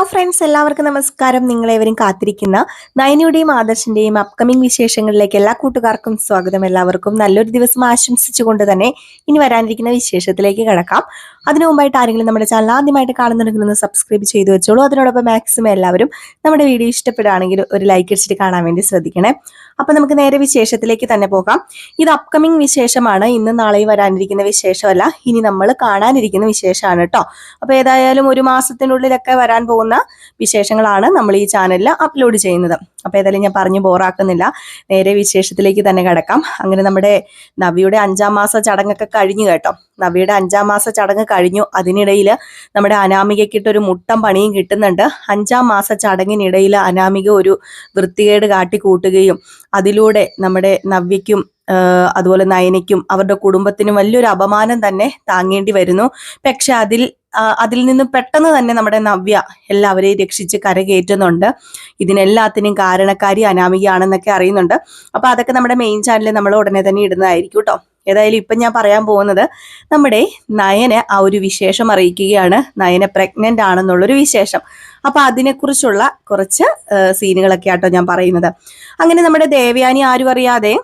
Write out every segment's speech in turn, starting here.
Hello friends എല്ലാവർക്കും നമസ്കാരം. നിങ്ങളേവരും കാത്തിരിക്കുന്ന നയനയുടെയും ആദർശിന്റെയും അപ്കമിംഗ് വിശേഷങ്ങളിലേക്ക് എല്ലാ കൂട്ടുകാർക്കും സ്വാഗതം. എല്ലാവർക്കും നല്ലൊരു ദിവസം ആശംസിച്ചുകൊണ്ട് തന്നെ ഇനി വരാനിരിക്കുന്ന വിശേഷത്തിലേക്ക് കിടക്കാം. അതിനു മുമ്പായിട്ട് ആരെങ്കിലും നമ്മുടെ ചാനൽ ആദ്യമായിട്ട് കാണുന്നുണ്ടെങ്കിൽ ഒന്ന് സബ്സ്ക്രൈബ് ചെയ്തു വെച്ചോളൂ. അതിനോടൊപ്പം മാക്സിമം എല്ലാവരും നമ്മുടെ വീഡിയോ ഇഷ്ടപ്പെടുകയാണെങ്കിൽ ഒരു ലൈക്ക് അടിച്ചിട്ട് കാണാൻ വേണ്ടി ശ്രദ്ധിക്കണേ. അപ്പൊ നമുക്ക് നേരെ വിശേഷത്തിലേക്ക് തന്നെ പോകാം. ഇത് അപ്കമിങ് വിശേഷമാണ്. ഇന്ന് നാളെയും വരാനിരിക്കുന്ന വിശേഷമല്ല. ഇനി നമ്മൾ കാണാനിരിക്കുന്ന വിശേഷമാണ് കേട്ടോ അപ്പൊ ഏതായാലും ഒരു മാസത്തിനുള്ളിലൊക്കെ വരാൻ പോകുന്ന വിശേഷങ്ങളാണ് നമ്മൾ ഈ ചാനലിൽ അപ്ലോഡ് ചെയ്യുന്നത്. അപ്പൊ ഏതായാലും ഞാൻ പറഞ്ഞു ബോറാക്കുന്നില്ല. നേരെ വിശേഷത്തിലേക്ക് തന്നെ കിടക്കാം. അങ്ങനെ നമ്മുടെ നവിയുടെ അഞ്ചാം മാസ ചടങ്ങൊക്കെ കഴിഞ്ഞു കേട്ടോ. നവിയുടെ അഞ്ചാം മാസ ചടങ്ങ് കഴിഞ്ഞു. അതിനിടയിൽ നമ്മുടെ അനാമികയ്ക്കിട്ട് ഒരു മുട്ടം പണിയും കിട്ടുന്നുണ്ട്. അഞ്ചാം മാസ ചടങ്ങിനിടയിൽ അനാമിക ഒരു വൃത്തികേട് കാട്ടിക്കൂട്ടുകയും അതിലൂടെ നമ്മുടെ നവ്യയ്ക്കും അതുപോലെ നയനയ്ക്കും അവരുടെ കുടുംബത്തിനും വലിയൊരു അപമാനം തന്നെ താങ്ങേണ്ടി വരുന്നു. പക്ഷെ അതിൽ അതിൽ നിന്ന് പെട്ടെന്ന് തന്നെ നമ്മുടെ നവ്യ എല്ലാവരെയും രക്ഷിച്ച് കരകയറ്റുന്നുണ്ട്. ഇതിനെല്ലാത്തിനും കാരണക്കാരി അനാമികയാണെന്നൊക്കെ അറിയുന്നുണ്ട്. അപ്പൊ അതൊക്കെ നമ്മുടെ മെയിൻ ചാനലിൽ നമ്മൾ ഉടനെ തന്നെ ഇടുന്നതായിരിക്കും കേട്ടോ ഏതായാലും ഇപ്പം ഞാൻ പറയാൻ പോകുന്നത് നമ്മുടെ നയന് ആ ഒരു വിശേഷം അറിയിക്കുകയാണ്. നയന് പ്രഗ്നന്റ് ആണെന്നുള്ളൊരു വിശേഷം. അപ്പോൾ അതിനെക്കുറിച്ചുള്ള കുറച്ച് സീനുകളൊക്കെ ആട്ടോ ഞാൻ പറയുന്നത്. അങ്ങനെ നമ്മുടെ ദേവയാനി ആരും അറിയാതെ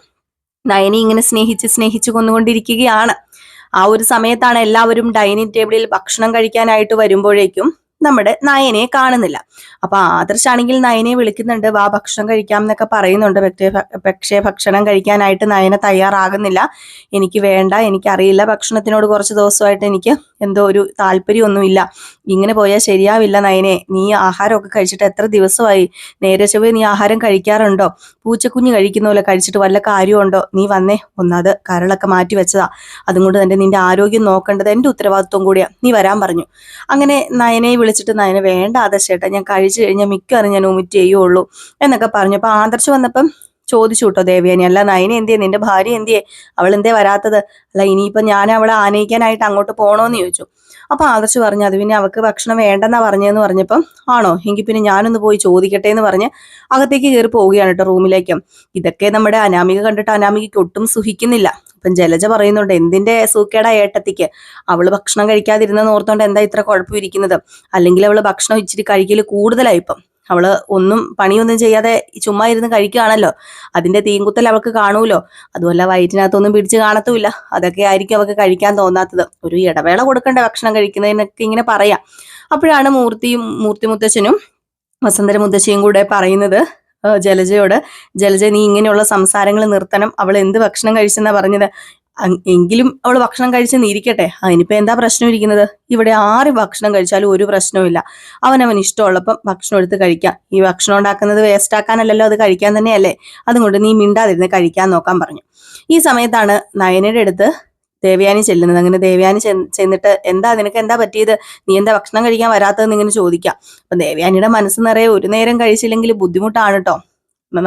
നയനെ ഇങ്ങനെ സ്നേഹിച്ച് സ്നേഹിച്ച് കൊന്നുകൊണ്ടിരിക്കുകയാണ്. ആ ഒരു സമയത്താണ് എല്ലാവരും ഡൈനിങ് ടേബിളിൽ ഭക്ഷണം കഴിക്കാനായിട്ട് വരുമ്പോഴേക്കും നമ്മുടെ നയനെ കാണുന്നില്ല. അപ്പൊ ആദർശാണെങ്കിൽ നയനെ വിളിക്കുന്നുണ്ട് വാ ഭക്ഷണം കഴിക്കാം എന്നൊക്കെ പറയുന്നുണ്ട്. പക്ഷേ പക്ഷേ ഭക്ഷണം കഴിക്കാനായിട്ട് നയന തയ്യാറാകുന്നില്ല. എനിക്ക് വേണ്ട എനിക്കറിയില്ല ഭക്ഷണത്തിനോട് കുറച്ച് ദിവസമായിട്ട് എനിക്ക് എന്തോ ഒരു താല്പര്യമൊന്നുമില്ല. ഇങ്ങനെ പോയാൽ ശരിയാവില്ല നയനെ. നീ ആഹാരമൊക്കെ കഴിച്ചിട്ട് എത്ര ദിവസമായി? നേരെ ചൊവ്വേ നീ ആഹാരം കഴിക്കാറുണ്ടോ? പൂച്ചക്കുഞ്ഞ് കഴിക്കുന്ന പോലെ കഴിച്ചിട്ട് വല്ല കാര്യമുണ്ടോ? നീ വന്നേ. ഒന്നത് കരളൊക്കെ മാറ്റി വെച്ചതാ അതുകൊണ്ട് തന്നെ നിന്റെ ആരോഗ്യം നോക്കേണ്ടത് എന്റെ ഉത്തരവാദിത്വം കൂടിയാ. നീ വരാൻ പറഞ്ഞു. അങ്ങനെ നയനെ വിളിച്ചിട്ട് നയനെ വേണ്ട ആദർശേട്ടാ ഞാൻ കഴിച്ചു കഴിഞ്ഞാൽ മിക്കവാറും ഞാൻ ഒമിറ്റ് ചെയ്യുള്ളൂ എന്നൊക്കെ പറഞ്ഞു അപ്പൊ ആദർശ് വന്നപ്പം ചോദിച്ചു കേട്ടോ ദേവയാനി. അല്ല നയന എന്തിയെ? നിന്റെ ഭാര്യ എന്തിയെ? അവൾ എന്തേ വരാത്തത്? അല്ല ഇനിയിപ്പൊ ഞാൻ അവളെ ആനയിക്കാനായിട്ട് അങ്ങോട്ട് പോണോന്ന് ചോദിച്ചു. അപ്പൊ ആദർശ് പറഞ്ഞു അത് പിന്നെ അവക്ക് ഭക്ഷണം വേണ്ടെന്നാ പറഞ്ഞതെന്ന് പറഞ്ഞപ്പം ആണോ? എങ്കിൽ പിന്നെ ഞാനൊന്ന് പോയി ചോദിക്കട്ടെ എന്ന് പറഞ്ഞ് അകത്തേക്ക് കയറി പോവുകയാണ് കേട്ടോ റൂമിലേക്ക്. ഇതൊക്കെ നമ്മുടെ അനാമിക കണ്ടിട്ട് അനാമികയ്ക്ക് ഒട്ടും സുഹിക്കുന്നില്ല അപ്പം ജലജ പറയുന്നുണ്ട് എന്തിന്റെ സൂക്കേടാ ഏട്ടത്തിക്ക്? അവൾ ഭക്ഷണം കഴിക്കാതിരുന്നെന്ന് ഓർത്തോണ്ട് എന്താ ഇത്ര കുഴപ്പം ഇരിക്കുന്നത് അല്ലെങ്കിൽ അവൾ ഭക്ഷണം ഇച്ചിരി കഴിക്കൽ കൂടുതലായി ഇപ്പം. അവൾ ഒന്നും പണിയൊന്നും ചെയ്യാതെ ചുമ്മാ ഇരുന്ന് കഴിക്കുകയാണല്ലോ അതിന്റെ തീങ്കുത്തൽ അവൾക്ക് കാണൂലോ? അതുമല്ല വയറ്റിനകത്തൊന്നും പിടിച്ച് കാണത്തുമില്ല. അതൊക്കെ ആയിരിക്കും അവൾക്ക് കഴിക്കാൻ തോന്നാത്തത്. ഒരു ഇടവേള കൊടുക്കേണ്ട ഭക്ഷണം കഴിക്കുന്നതിനൊക്കെ ഇങ്ങനെ പറയാം. അപ്പോഴാണ് മൂർത്തിയും മൂർത്തി മുത്തച്ഛനും വസന്തര മുത്തശ്ശിയും കൂടെ പറയുന്നത് ജലജയോട്. ജലജ നീ ഇങ്ങനെയുള്ള സംസാരങ്ങൾ നിർത്തണം. അവൾ എന്ത് ഭക്ഷണം കഴിച്ചെന്നാ പറഞ്ഞത്? എങ്കിലും അവൾ ഭക്ഷണം കഴിച്ചെന്ന് ഇരിക്കട്ടെ അതിനിപ്പോ എന്താ പ്രശ്നം ഇരിക്കുന്നത്? ഇവിടെ ആര് ഭക്ഷണം കഴിച്ചാലും ഒരു പ്രശ്നവുമില്ല അവനവൻ ഇഷ്ടമുള്ളപ്പം ഭക്ഷണം എടുത്ത് കഴിക്കാം. ഈ ഭക്ഷണം ഉണ്ടാക്കുന്നത് വേസ്റ്റ് ആക്കാനല്ലല്ലോ അത് കഴിക്കാൻ തന്നെയല്ലേ? അതുകൊണ്ട് നീ മിണ്ടാതിരുന്ന് കഴിക്കാൻ നോക്കാൻ പറഞ്ഞു. ഈ സമയത്താണ് നയനയുടെ അടുത്ത് ദേവയാനി ചെല്ലുന്നത്. അങ്ങനെ ദേവയാനി ചെന്നിട്ട് എന്താ നിനക്ക് എന്താ പറ്റിയത്? നീ എന്താ ഭക്ഷണം കഴിക്കാൻ വരാത്തതെന്ന് ഇങ്ങനെ ചോദിക്കാം. അപ്പൊ ദേവയാനിയുടെ മനസ്സ് നിറയെ ഒരു നേരം കഴിച്ചില്ലെങ്കിൽ ബുദ്ധിമുട്ടാണ് കേട്ടോ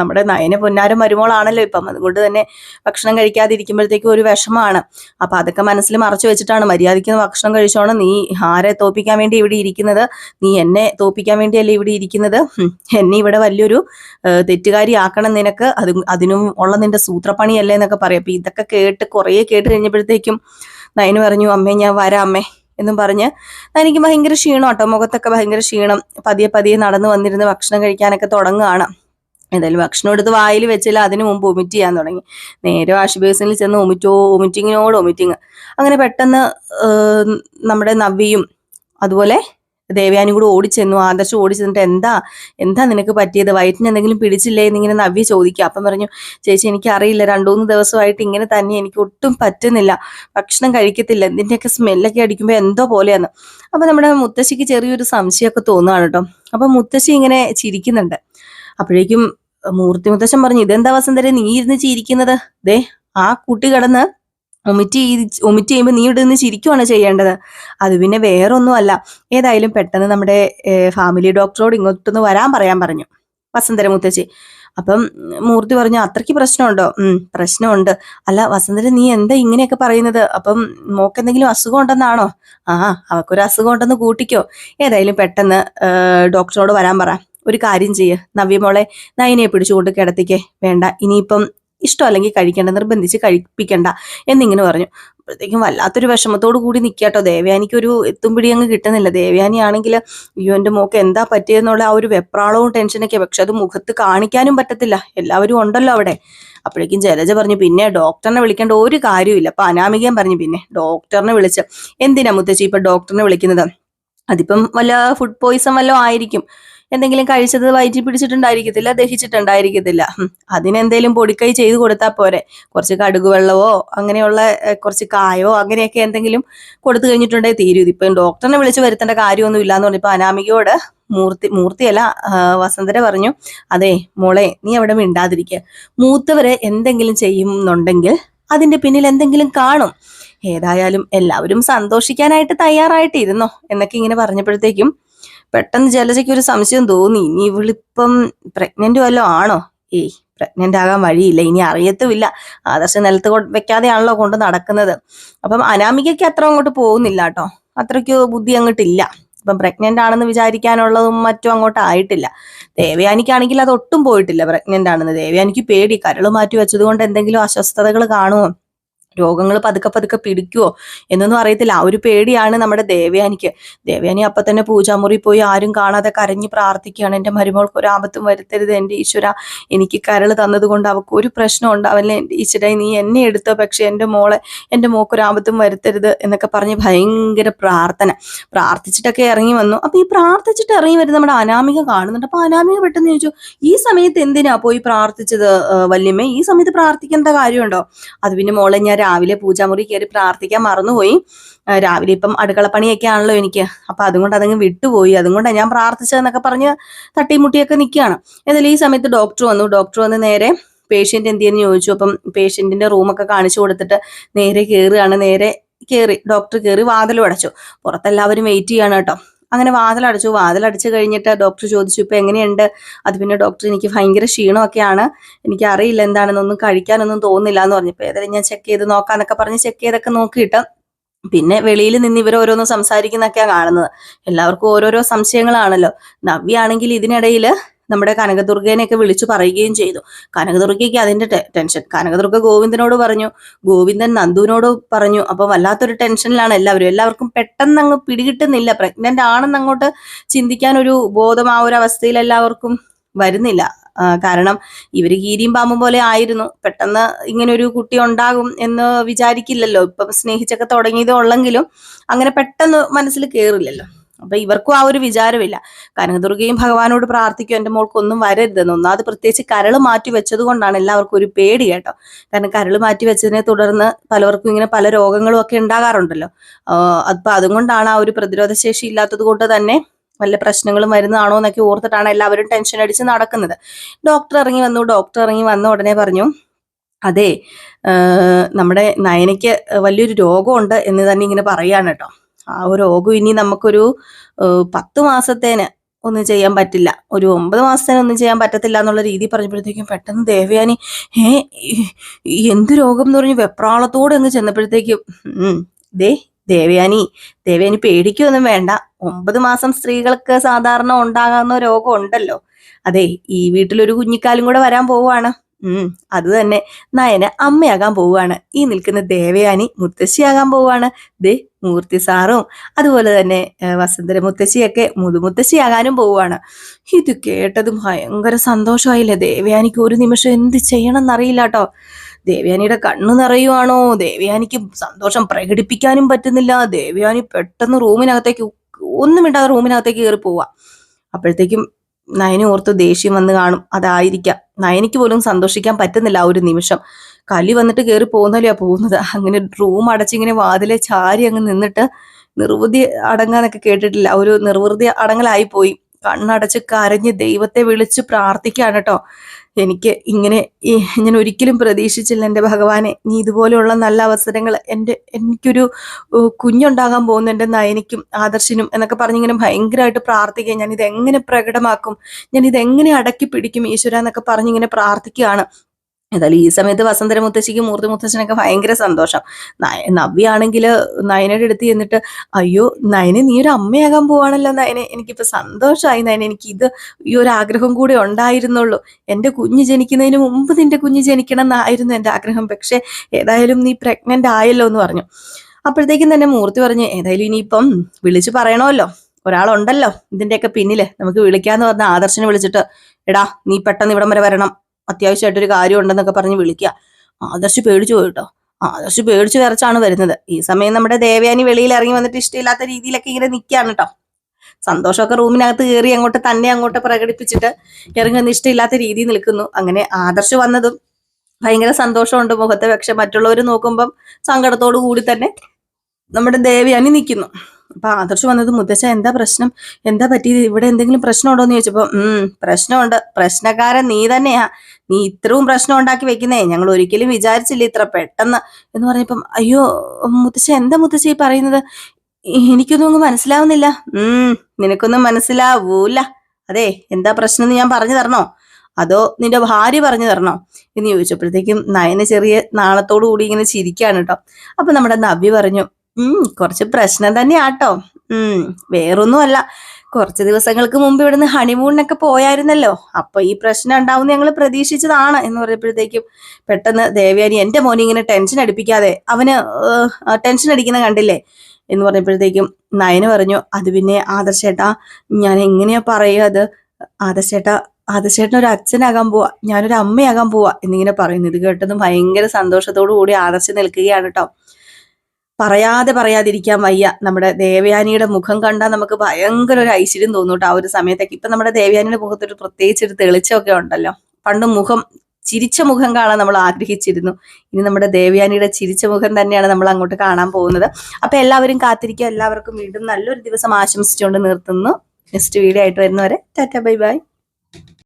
നമ്മുടെ നയന പൊന്നാരം മരുമോളാണല്ലോ ഇപ്പം. അതുകൊണ്ട് തന്നെ ഭക്ഷണം കഴിക്കാതിരിക്കുമ്പോഴത്തേക്കും ഒരു വിഷമമാണ്. അപ്പം അതൊക്കെ മനസ്സിൽ മറച്ചു വെച്ചിട്ടാണ് മര്യാദയ്ക്ക് ഭക്ഷണം കഴിച്ചോണം. നീ ആരെ തോപ്പിക്കാൻ വേണ്ടി ഇവിടെ ഇരിക്കുന്നത്? നീ എന്നെ തോപ്പിക്കാൻ വേണ്ടിയല്ലേ ഇവിടെ ഇരിക്കുന്നത്? എന്നെ ഇവിടെ വലിയൊരു തെറ്റുകാരി ആക്കണം നിനക്ക്. അത് അതിനും ഉള്ള നിന്റെ സൂത്രപ്പണിയല്ലേ എന്നൊക്കെ പറയും. അപ്പം ഇതൊക്കെ കേട്ട് കുറേ കേട്ട് കഴിഞ്ഞപ്പോഴത്തേക്കും നയന് പറഞ്ഞു അമ്മേ ഞാൻ വരാം അമ്മേ എന്നും പറഞ്ഞ് എനിക്ക് ഭയങ്കര ക്ഷീണം കേട്ടോ മുഖത്തൊക്കെ ഭയങ്കര ക്ഷീണം. പതിയെ പതിയെ നടന്നു വന്നിരുന്ന് ഭക്ഷണം കഴിക്കാനൊക്കെ തുടങ്ങുകയാണ്. ഏതായാലും ഭക്ഷണം എടുത്ത് വായിൽ വെച്ചില്ല അതിന് മുമ്പ് ഒമിറ്റ് ചെയ്യാൻ തുടങ്ങി. നേരെ വാഷ് ബേസിനിൽ ചെന്ന് ഒമിറ്റോ ഒമിറ്റിങ്ങിനോട് ഒമിറ്റിങ് അങ്ങനെ പെട്ടെന്ന് നമ്മുടെ നവ്യയും അതുപോലെ ദേവയാനും കൂടെ ഓടിച്ചെന്നു. ആദർശം ഓടിച്ചെന്നിട്ട് എന്താ എന്താ നിനക്ക് പറ്റിയത്? വയറ്റിന് എന്തെങ്കിലും പിടിച്ചില്ലേ എന്നിങ്ങനെ നവ്യ ചോദിക്കുക. അപ്പം പറഞ്ഞു ചേച്ചി എനിക്ക് അറിയില്ല രണ്ടു മൂന്ന് ദിവസമായിട്ട് ഇങ്ങനെ തന്നെ എനിക്ക് ഒട്ടും പറ്റുന്നില്ല. ഭക്ഷണം കഴിക്കത്തില്ല. ഇതിന്റെയൊക്കെ സ്മെല്ലൊക്കെ അടിക്കുമ്പോൾ എന്തോ പോലെയാണ് അപ്പം നമ്മുടെ മുത്തശ്ശിക്ക് ചെറിയൊരു സംശയമൊക്കെ തോന്നുകയാണ് കേട്ടോ. അപ്പം മുത്തശ്ശി ഇങ്ങനെ ചിരിക്കുന്നുണ്ട്. അപ്പോഴേക്കും മൂർത്തി മുത്തശ്ശൻ പറഞ്ഞു ഇതെന്താ വസന്തരെ നീ ഇരുന്ന് ചിരിക്കുന്നത്? ദേ ആ കുട്ടി കടന്ന് ഒമിറ്റ് ചെയ്ത് ഒമിറ്റ് ചെയ്യുമ്പോൾ നീ ഇവിടെ നിന്ന് ചിരിക്കുവാണ് ചെയ്യേണ്ടത്? അത് പിന്നെ വേറൊന്നും അല്ല ഏതായാലും പെട്ടെന്ന് നമ്മുടെ ഫാമിലി ഡോക്ടറോട് ഇങ്ങോട്ടൊന്ന് വരാൻ പറയാൻ പറഞ്ഞു വസന്തര മുത്തശ്ശി. അപ്പം മൂർത്തി പറഞ്ഞു അത്രയ്ക്ക് പ്രശ്നമുണ്ടോ? ഉം പ്രശ്നമുണ്ട്. അല്ല വസന്തര നീ എന്താ ഇങ്ങനെയൊക്കെ പറയുന്നത്? അപ്പം മോക്ക് എന്തെങ്കിലും അസുഖം ഉണ്ടെന്നാണോ ആ അവക്കൊരു അസുഖം ഉണ്ടെന്ന് കൂട്ടിക്കോ. ഏതായാലും പെട്ടെന്ന് ഡോക്ടറോട് വരാൻ പറ. ഒരു കാര്യം ചെയ്യ്. നവ്യമോളെ നയനെ പിടിച്ചുകൊണ്ട് കിടത്തിക്കേ. വേണ്ട ഇനിയിപ്പം ഇഷ്ടമല്ലെങ്കിൽ കഴിക്കേണ്ട നിർബന്ധിച്ച് കഴിപ്പിക്കണ്ട എന്നിങ്ങനെ പറഞ്ഞു. അപ്പോഴത്തേക്കും വല്ലാത്തൊരു വിഷമത്തോടു കൂടി നിൽക്കാട്ടോ ദേവയാനിക്കൊരു എത്തും പിടി അങ്ങ് കിട്ടുന്നില്ല. ദേവയാനിയാണെങ്കിൽ അയ്യോ എന്റെ മോക്ക് എന്താ പറ്റിയെന്നുള്ള ആ ഒരു വെപ്രാളവും ടെൻഷനൊക്കെ പക്ഷെ അത് മുഖത്ത് കാണിക്കാനും പറ്റത്തില്ല. എല്ലാവരും ഉണ്ടല്ലോ അവിടെ. അപ്പോഴേക്കും ജലജ പറഞ്ഞു പിന്നെ ഡോക്ടറിനെ വിളിക്കേണ്ട ഒരു കാര്യമില്ല അപ്പൊ അനാമികയും പറഞ്ഞു പിന്നെ ഡോക്ടറിനെ വിളിച്ച്. എന്തിനാ മുത്തശ്ശി ഇപ്പൊ ഡോക്ടറിനെ വിളിക്കുന്നത്? അതിപ്പം വല്ല ഫുഡ് പോയിസൺ വല്ലതും ആയിരിക്കും. എന്തെങ്കിലും കഴിച്ചത് വയറ്റി പിടിച്ചിട്ടുണ്ടായിരിക്കത്തില്ല ദഹിച്ചിട്ടുണ്ടായിരിക്കത്തില്ല. അതിനെന്തേലും പൊടിക്കൈ ചെയ്ത് കൊടുത്താൽ പോരെ. കുറച്ച് കടുക് വെള്ളമോ അങ്ങനെയുള്ള കുറച്ച് കായോ അങ്ങനെയൊക്കെ എന്തെങ്കിലും കൊടുത്തു കഴിഞ്ഞിട്ടുണ്ടെങ്കിൽ തീരും. ഇതിപ്പം ഡോക്ടറിനെ വിളിച്ച് വരുത്തേണ്ട കാര്യമൊന്നും ഇല്ലാന്ന് പറഞ്ഞപ്പോൾ അനാമികയോട് മൂർത്തി മൂർത്തിയല്ല വസന്തര പറഞ്ഞു അതെ മോളെ നീ അവിടെ മിണ്ടാതിരിക്കുക മൂത്തവരെ എന്തെങ്കിലും ചെയ്യുന്നുണ്ടെങ്കിൽ അതിന്റെ പിന്നിൽ എന്തെങ്കിലും കാണും. ഏതായാലും എല്ലാവരും സന്തോഷിക്കാനായിട്ട് തയ്യാറായിട്ടിരുന്നോ? എന്നൊക്കെ ഇങ്ങനെ പറഞ്ഞപ്പോഴത്തേക്കും പെട്ടെന്ന് ജലജയ്ക്ക് ഒരു സംശയം തോന്നി. ഇനി ഇവളിപ്പം പ്രഗ്നന്റ് വല്ലതും ആണോ? ഏയ് പ്രഗ്നന്റ് ആകാൻ വഴിയില്ല. ഇനി അറിയത്തുമില്ല. ആദർശ നിലത്ത് വെക്കാതെയാണല്ലോ കൊണ്ട് നടക്കുന്നത്. അപ്പം അനാമികയ്ക്ക് അത്ര അങ്ങോട്ട് പോകുന്നില്ല കേട്ടോ അത്രയ്ക്ക് ബുദ്ധി അങ്ങോട്ടില്ല. ഇപ്പം പ്രഗ്നന്റ് ആണെന്ന് വിചാരിക്കാനുള്ളതും മറ്റും അങ്ങോട്ട് ആയിട്ടില്ല. ദേവയാനിക്കാണെങ്കിൽ അത് ഒട്ടും പോയിട്ടില്ല പ്രഗ്നന്റ് ആണെന്ന്. ദേവയാനിക്ക് പേടി. കരൾ മാറ്റി വെച്ചത് കൊണ്ട് എന്തെങ്കിലും അസ്വസ്ഥതകൾ കാണുമോ? രോഗങ്ങൾ പതുക്കെ പതുക്കെ പിടിക്കുവോ എന്നൊന്നും അറിയത്തില്ല. ആ ഒരു പേടിയാണ് നമ്മുടെ ദേവയാനിക്ക്. ദേവയാനി അപ്പൊ തന്നെ പൂജാമുറി പോയി ആരും കാണാതെ കരഞ്ഞ് പ്രാർത്ഥിക്കുകയാണ്. എന്റെ മരുമോൾക്ക് ഒരു ആപത്തും വരുത്തരുത്. എന്റെ ഈശ്വര എനിക്ക് കരൾ തന്നതുകൊണ്ട് അവക്ക് ഒരു പ്രശ്നം ഉണ്ടാവില്ല. എന്റെ ഈശ്വര നീ എന്നെ എടുത്തോ. പക്ഷെ എന്റെ മോളെ എന്റെ ആപത്തും വരുത്തരുത് എന്നൊക്കെ പറഞ്ഞ് ഭയങ്കര പ്രാർത്ഥന. പ്രാർത്ഥിച്ചിട്ടൊക്കെ ഇറങ്ങി വന്നു. അപ്പൊ ഈ പ്രാർത്ഥിച്ചിട്ട് ഇറങ്ങി വരുന്ന നമ്മുടെ അനാമിക കാണുന്നുണ്ട്. അപ്പൊ അനാമിക പെട്ടെന്ന് ചോദിച്ചു ഈ സമയത്ത് എന്തിനാ പോയി പ്രാർത്ഥിച്ചത് വല്യമ്മ? ഈ സമയത്ത് പ്രാർത്ഥിക്കേണ്ട കാര്യമുണ്ടോ? അത് പിന്നെ മോളെ ഞാൻ രാവിലെ പൂജാമുറി കയറി പ്രാർത്ഥിക്കാൻ മറന്നുപോയി. രാവിലെ ഇപ്പം അടുക്കളപ്പണിയൊക്കെ ആണല്ലോ എനിക്ക്. അപ്പൊ അതുകൊണ്ട് അതങ്ങ് വിട്ടുപോയി. അതുകൊണ്ടാണ് ഞാൻ പ്രാർത്ഥിച്ചതെന്നൊക്കെ പറഞ്ഞ് തട്ടിമുട്ടിയൊക്കെ നിൽക്കുകയാണ് എന്നാലും ഈ സമയത്ത് ഡോക്ടർ വന്നു. ഡോക്ടർ വന്ന് നേരെ പേഷ്യന്റ് എന്ത് ചെയ്യുന്നു ചോദിച്ചു. അപ്പം പേഷ്യന്റിന്റെ റൂമൊക്കെ കാണിച്ചു കൊടുത്തിട്ട് നേരെ കയറുകയാണ് നേരെ കയറി ഡോക്ടർ കയറി വാതിലും അടച്ചു പുറത്തെല്ലാവരും വെയിറ്റ് ചെയ്യാണ് കേട്ടോ. അങ്ങനെ വാതിലടച്ചു. വാതിലടച്ചു കഴിഞ്ഞിട്ട് ഡോക്ടർ ചോദിച്ചു ഇപ്പൊ എങ്ങനെയുണ്ട്? അത് പിന്നെ ഡോക്ടർ എനിക്ക് ഭയങ്കര ക്ഷീണമൊക്കെയാണ്. എനിക്ക് അറിയില്ല എന്താണെന്നൊന്നും കഴിക്കാനൊന്നും തോന്നില്ല എന്ന് പറഞ്ഞപ്പോൾ ഏതായാലും ഞാൻ ചെക്ക് ചെയ്ത് നോക്കാന്നൊക്കെ പറഞ്ഞ് ചെക്ക് ചെയ്തൊക്കെ നോക്കിയിട്ട് പിന്നെ വെളിയിൽ നിന്ന് ഇവർ ഓരോന്ന് സംസാരിക്കുന്നൊക്കെയാണ് കാണുന്നത്. എല്ലാവർക്കും ഓരോരോ സംശയങ്ങളാണല്ലോ. നവ്യാണെങ്കിൽ ഇതിനിടയിൽ നമ്മുടെ കനകദുർഗേനെയൊക്കെ വിളിച്ചു പറയുകയും ചെയ്തു. കനകദുർഗയ്ക്ക് അതിന്റെ ടെൻഷൻ കനകദുർഗ ഗോവിന്ദനോട് പറഞ്ഞു ഗോവിന്ദൻ നന്ദുവിനോട് പറഞ്ഞു അപ്പൊ വല്ലാത്തൊരു ടെൻഷനിലാണ് എല്ലാവരും. എല്ലാവർക്കും പെട്ടെന്ന് അങ്ങ് പിടികിട്ടുന്നില്ല. പ്രഗ്നന്റ് ആണെന്ന് അങ്ങോട്ട് ചിന്തിക്കാൻ ഒരു ബോധം ആ ഒരു അവസ്ഥയിൽ എല്ലാവർക്കും വരുന്നില്ല. കാരണം ഇവർ ഗീരിയും പാമ്പും പോലെ ആയിരുന്നു. പെട്ടെന്ന് ഇങ്ങനെ ഒരു കുട്ടി ഉണ്ടാകും എന്ന് വിചാരിക്കില്ലല്ലോ. ഇപ്പം സ്നേഹിച്ചൊക്കെ തുടങ്ങിയതോ ഉള്ളെങ്കിലും അങ്ങനെ പെട്ടെന്ന് മനസ്സിൽ കയറില്ലല്ലോ അപ്പൊ ഇവർക്കും ആ ഒരു വിചാരമില്ല. കനകദുർഗയും ഭഗവാനോട് പ്രാർത്ഥിക്കും എന്റെ മോൾക്കൊന്നും വരരുതെന്ന്. ഒന്നാമത് പ്രത്യേകിച്ച് കരൾ മാറ്റി വെച്ചത് കൊണ്ടാണ് എല്ലാവർക്കും ഒരു പേടി കേട്ടോ. കാരണം കരൾ മാറ്റി വെച്ചതിനെ തുടർന്ന് പലവർക്കും ഇങ്ങനെ പല രോഗങ്ങളും ഒക്കെ ഉണ്ടാകാറുണ്ടല്ലോ. അപ്പൊ അതുകൊണ്ടാണ് ആ ഒരു പ്രതിരോധ ശേഷി ഇല്ലാത്തത് കൊണ്ട് തന്നെ വല്ല പ്രശ്നങ്ങളും വരുന്നതാണോ എന്നൊക്കെ ഓർത്തിട്ടാണ് എല്ലാവരും ടെൻഷൻ അടിച്ച് നടക്കുന്നത്. ഡോക്ടർ ഇറങ്ങി വന്നു ഡോക്ടർ ഇറങ്ങി വന്ന ഉടനെ പറഞ്ഞു അതെ നമ്മുടെ നയനയ്ക്ക് വലിയൊരു രോഗമുണ്ട് എന്ന് തന്നെ ഇങ്ങനെ പറയാണ് കേട്ടോ. ആ ഒരു രോഗം ഇനി നമുക്കൊരു പത്ത് മാസത്തേന് ഒന്നും ചെയ്യാൻ പറ്റില്ല. ഒരു ഒമ്പത് മാസത്തേന് ഒന്നും ചെയ്യാൻ പറ്റത്തില്ല എന്നുള്ള രീതി പറഞ്ഞപ്പോഴത്തേക്കും പെട്ടെന്ന് ദേവയാനി ഏ എന്ത് രോഗം എന്ന് പറഞ്ഞു വെപ്രാളത്തോടെ അങ്ങ് ചെന്നപ്പോഴത്തേക്കും ദേ ദേവയാനി ദേവയാനി പേടിക്കൊന്നും വേണ്ട. ഒമ്പത് മാസം സ്ത്രീകൾക്ക് സാധാരണ ഉണ്ടാകാവുന്ന രോഗം ഉണ്ടല്ലോ. അതെ ഈ വീട്ടിലൊരു കുഞ്ഞിക്കാലും കൂടെ വരാൻ പോവുകയാണ്. ഉം അത് തന്നെ. നയന അമ്മയാകാൻ പോവുകയാണ്. ഈ നിൽക്കുന്ന ദേവയാനി മുത്തശ്ശിയാകാൻ പോവുകയാണ്. ദേ മൂർത്തി സാറും അതുപോലെ തന്നെ വസന്തര മുത്തശ്ശിയൊക്കെ മുതുമുത്തശ്ശിയാകാനും പോവുകയാണ് ഇത് കേട്ടത് ഭയങ്കര സന്തോഷമായില്ലേ? ദേവയാനിക്ക് ഒരു നിമിഷം എന്ത് ചെയ്യണം എന്നറിയില്ല കേട്ടോ. ദേവയാനിയുടെ കണ്ണു നിറയുവാണോ? ദേവയാനിക്ക് സന്തോഷം പ്രകടിപ്പിക്കാനും പറ്റുന്നില്ല. ദേവയാനി പെട്ടെന്ന് റൂമിനകത്തേക്ക് ഒന്നും ഇണ്ടാതെ റൂമിനകത്തേക്ക് കയറി പോവാ അപ്പോഴത്തേക്കും നയനെ ഓർത്ത് ദേഷ്യം വന്ന് കാണും. അതായിരിക്കാം. നയനിക്ക് പോലും സന്തോഷിക്കാൻ പറ്റുന്നില്ല ആ ഒരു നിമിഷം. കലി വന്നിട്ട് കയറി പോകുന്നല്ലേ പോകുന്നത്? അങ്ങനെ റൂം അടച്ചിങ്ങനെ വാതിലെ ചാരി അങ്ങ് നിന്നിട്ട് നിർവൃതി അടങ്ങാന്നൊക്കെ കേട്ടിട്ടില്ല. ഒരു നിർവൃതി അടങ്ങലായി പോയി. കണ്ണടച്ച് കരഞ്ഞ് ദൈവത്തെ വിളിച്ച് പ്രാർത്ഥിക്കുകയാണ് കേട്ടോ എനിക്ക് ഇങ്ങനെ ഞാൻ ഒരിക്കലും പ്രതീക്ഷിച്ചില്ല എന്റെ ഭഗവാനെ. നീ ഇതുപോലെയുള്ള നല്ല അവസരങ്ങൾ എന്റെ എനിക്കൊരു കുഞ്ഞുണ്ടാകാൻ പോകുന്ന എന്റെ നയനിക്കും ആദർശിനും എന്നൊക്കെ പറഞ്ഞിങ്ങനെ ഭയങ്കരമായിട്ട് പ്രാർത്ഥിക്കുക. ഞാൻ ഇതെങ്ങനെ പ്രകടമാക്കും? ഞാൻ ഇതെങ്ങനെ അടക്കി പിടിക്കും ഈശ്വര എന്നൊക്കെ പറഞ്ഞിങ്ങനെ പ്രാർത്ഥിക്കുകയാണ്. ഏതായാലും ഈ സമയത്ത് വസന്തര മുത്തശ്ശിക്ക് മൂർത്തി മുത്തശ്ശനൊക്കെ ഭയങ്കര സന്തോഷം. നവ്യാണെങ്കിൽ നയനയുടെ അടുത്ത് ചെന്നിട്ട് അയ്യോ നയനെ നീ ഒരു അമ്മയാകാൻ പോവാണല്ലോ നയനെ. എനിക്കിപ്പോ സന്തോഷമായി നയനെ. എനിക്ക് ഇത് ഈ ഒരു ആഗ്രഹം കൂടെ ഉണ്ടായിരുന്നുള്ളൂ. എന്റെ കുഞ്ഞ് ജനിക്കുന്നതിന് മുമ്പ് നിന്റെ കുഞ്ഞ് ജനിക്കണം എന്നായിരുന്നു എന്റെ ആഗ്രഹം. പക്ഷേ ഏതായാലും നീ പ്രഗ്നന്റ് ആയല്ലോ എന്ന് പറഞ്ഞു. അപ്പോഴത്തേക്കും തന്നെ മൂർത്തി പറഞ്ഞു ഏതായാലും ഇനിയിപ്പം വിളിച്ചു പറയണമല്ലോ. ഒരാളുണ്ടല്ലോ ഇതിന്റെയൊക്കെ പിന്നിൽ. നമുക്ക് വിളിക്കാന്ന് പറഞ്ഞ ആദർശനെ വിളിച്ചിട്ട് എടാ നീ പെട്ടെന്ന് ഇവിടം വരെ വരണം. അത്യാവശ്യമായിട്ടൊരു കാര്യം ഉണ്ടെന്നൊക്കെ പറഞ്ഞ് വിളിക്കുക. ആദർശ് പേടിച്ചു പോയി കേട്ടോ ആദർശ് പേടിച്ചു വിറച്ചാണ് വരുന്നത്. ഈ സമയം നമ്മുടെ ദേവയാനി വെളിയിൽ ഇറങ്ങി വന്നിട്ട് ഇഷ്ടമില്ലാത്ത രീതിയിലൊക്കെ ഇങ്ങനെ നിൽക്കുകയാണ് കേട്ടോ സന്തോഷമൊക്കെ റൂമിനകത്ത് കയറി അങ്ങോട്ട് തന്നെ അങ്ങോട്ട് പ്രകടിപ്പിച്ചിട്ട് ഇറങ്ങുന്ന ഇഷ്ടമില്ലാത്ത രീതിയിൽ നിൽക്കുന്നു. അങ്ങനെ ആദർശ് വന്നതും ഭയങ്കര സന്തോഷമുണ്ട് മുഖത്ത് പക്ഷെ മറ്റുള്ളവർ നോക്കുമ്പം സങ്കടത്തോടു കൂടി തന്നെ നമ്മുടെ ദേവയാനി നിൽക്കുന്നു അപ്പൊ ആദർശ് വന്നത് മുത്തച്ഛ എന്താ പ്രശ്നം? എന്താ പറ്റിയത്? ഇവിടെ എന്തെങ്കിലും പ്രശ്നമുണ്ടോ എന്ന് ചോദിച്ചപ്പോ ഉം പ്രശ്നമുണ്ട്. പ്രശ്നക്കാരൻ നീ തന്നെയാ. നീ ഇത്രയും പ്രശ്നം ഉണ്ടാക്കി വെക്കുന്നേ. ഞങ്ങൾ ഒരിക്കലും വിചാരിച്ചില്ല ഇത്ര പെട്ടെന്ന്. എന്ന് പറഞ്ഞപ്പം അയ്യോ മുത്തച്ഛ എന്താ മുത്തശ്ശ ഈ പറയുന്നത്? എനിക്കൊന്നും അങ്ങ് മനസ്സിലാവുന്നില്ല. ഉം നിനക്കൊന്നും മനസ്സിലാവൂല. അതെ എന്താ പ്രശ്നം എന്ന് ഞാൻ പറഞ്ഞു തരണോ? അതോ നിന്റെ ഭാര്യ പറഞ്ഞു തരണോ? എന്ന് ചോദിച്ചപ്പോഴത്തേക്കും നയന ചെറിയ നാളത്തോടു കൂടി ഇങ്ങനെ ചിരിക്കാണ് കേട്ടോ. അപ്പൊ നമ്മുടെ നവ്യ പറഞ്ഞു കുറച്ച് പ്രശ്നം തന്നെയാട്ടോ. ഉം വേറൊന്നുമല്ല. കുറച്ച് ദിവസങ്ങൾക്ക് മുമ്പ് ഇവിടുന്ന് ഹണിമൂണിനൊക്കെ പോയായിരുന്നല്ലോ. അപ്പൊ ഈ പ്രശ്നം ഉണ്ടാവും ഞങ്ങൾ പ്രതീക്ഷിച്ചതാണ് എന്ന് പറഞ്ഞപ്പോഴത്തേക്കും പെട്ടെന്ന് ദേവയാനി എന്റെ മോനെ ഇങ്ങനെ ടെൻഷൻ അടിപ്പിക്കാതെ. അവന് ടെൻഷൻ അടിക്കുന്ന കണ്ടില്ലേ? എന്ന് പറഞ്ഞപ്പോഴത്തേക്കും നയന് പറഞ്ഞു അത് പിന്നെ ആദർശേട്ടാ ഞാൻ എങ്ങനെയാ പറയുക അത്? ആദർശേട്ടാ ആദർശേട്ടൻ ഒരു അച്ഛനാകാൻ പോവാ ഞാനൊരു അമ്മയാകാൻ പോവാ എന്നിങ്ങനെ പറയുന്നു ഇത് കേട്ടതും ഭയങ്കര സന്തോഷത്തോടു കൂടി ആദർശം നിൽക്കുകയാണ് കേട്ടോ. പറയാതെ പറയാതിരിക്കാൻ വയ്യ. നമ്മുടെ ദേവയാനിയുടെ മുഖം കണ്ടാൽ നമുക്ക് ഭയങ്കര ഒരു ഐശ്വര്യം തോന്നൂട്ടോ ആ ഒരു സമയത്തേക്ക്. ഇപ്പൊ നമ്മുടെ ദേവയാനിയുടെ മുഖത്തൊരു പ്രത്യേകിച്ച് ഒരു തെളിച്ചമൊക്കെ ഉണ്ടല്ലോ. പണ്ട് മുഖം ചിരിച്ച മുഖം കാണാൻ നമ്മൾ ആഗ്രഹിച്ചിരുന്നു. ഇനി നമ്മുടെ ദേവയാനിയുടെ ചിരിച്ച മുഖം തന്നെയാണ് നമ്മൾ അങ്ങോട്ട് കാണാൻ പോകുന്നത്. അപ്പൊ എല്ലാവരും കാത്തിരിക്കുക. എല്ലാവർക്കും വീണ്ടും നല്ലൊരു ദിവസം ആശംസിച്ചുകൊണ്ട് നിർത്തുന്നു. നെക്സ്റ്റ് വീഡിയോ ആയിട്ട് വരുന്നവരെ ടാറ്റ ബൈ ബൈ.